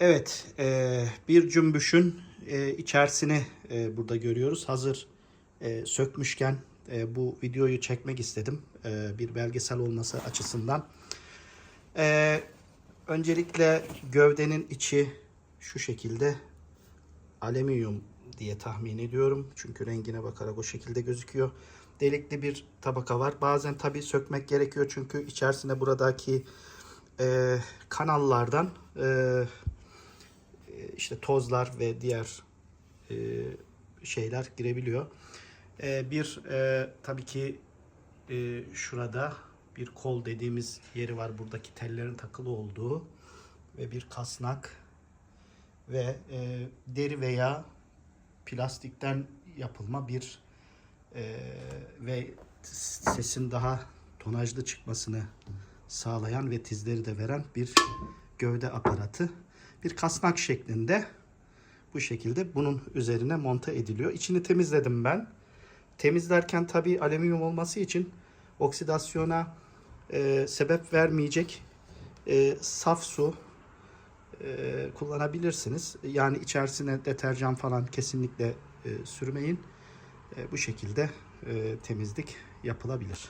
Evet, e, bir cümbüşün e, içerisini e, burada görüyoruz. Hazır e, sökmüşken e, bu videoyu çekmek istedim. E, bir belgesel olması açısından. E, öncelikle gövdenin içi şu şekilde alüminyum diye tahmin ediyorum. Çünkü rengine bakarak o şekilde gözüküyor. Delikli bir tabaka var. Bazen tabii sökmek gerekiyor çünkü içerisinde buradaki e, kanallardan e, işte tozlar ve diğer e, şeyler girebiliyor. E, bir e, tabii ki e, şurada bir kol dediğimiz yeri var. Buradaki tellerin takılı olduğu ve bir kasnak ve e, deri veya plastikten yapılma bir e, ve sesin daha tonajlı çıkmasını sağlayan ve tizleri de veren bir gövde aparatı. Bir kasnak şeklinde bu şekilde bunun üzerine monte ediliyor. İçini temizledim ben. Temizlerken tabi alüminyum olması için oksidasyona e, sebep vermeyecek e, saf su e, kullanabilirsiniz. Yani içerisine deterjan falan kesinlikle e, sürmeyin. E, bu şekilde e, temizlik yapılabilir.